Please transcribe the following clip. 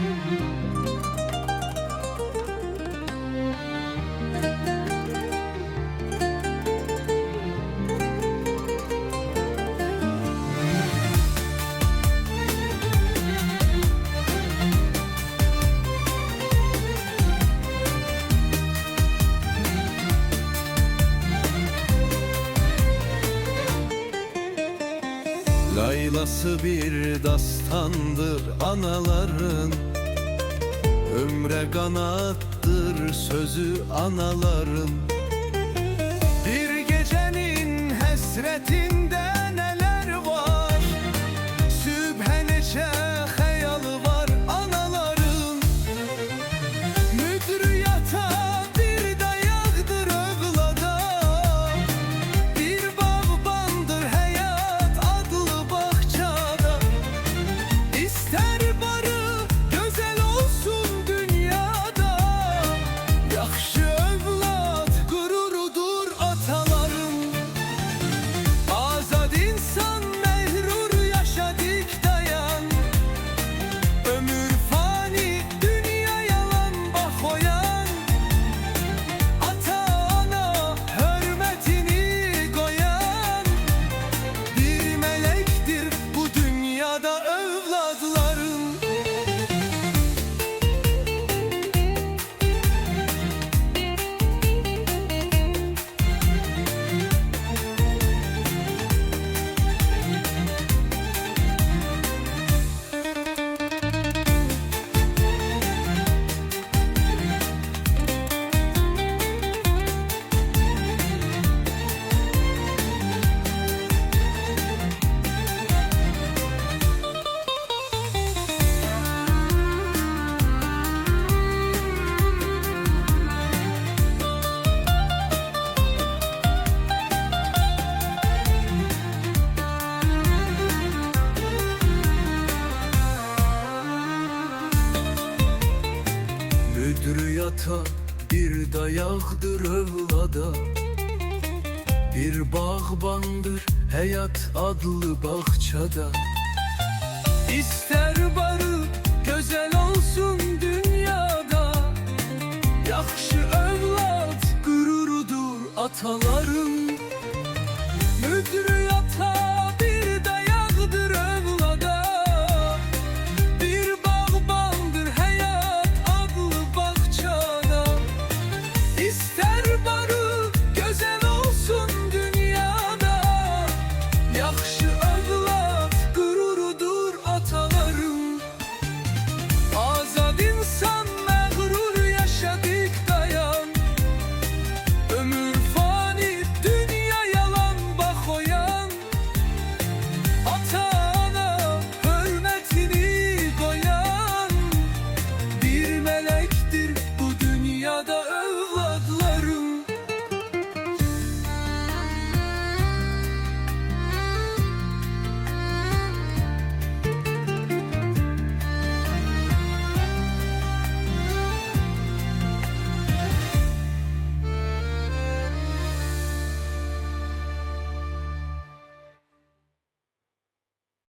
Música Laylası bir dastandır anaların. Ömre kanattır sözü anaların. Bir gecenin hasretinde Müdriyata bir dayakdır evlada Bir bağbandır hayat adlı bahçada. İster barı güzel olsun dünyada Yaxşı evlat gururudur ataların Müdriyata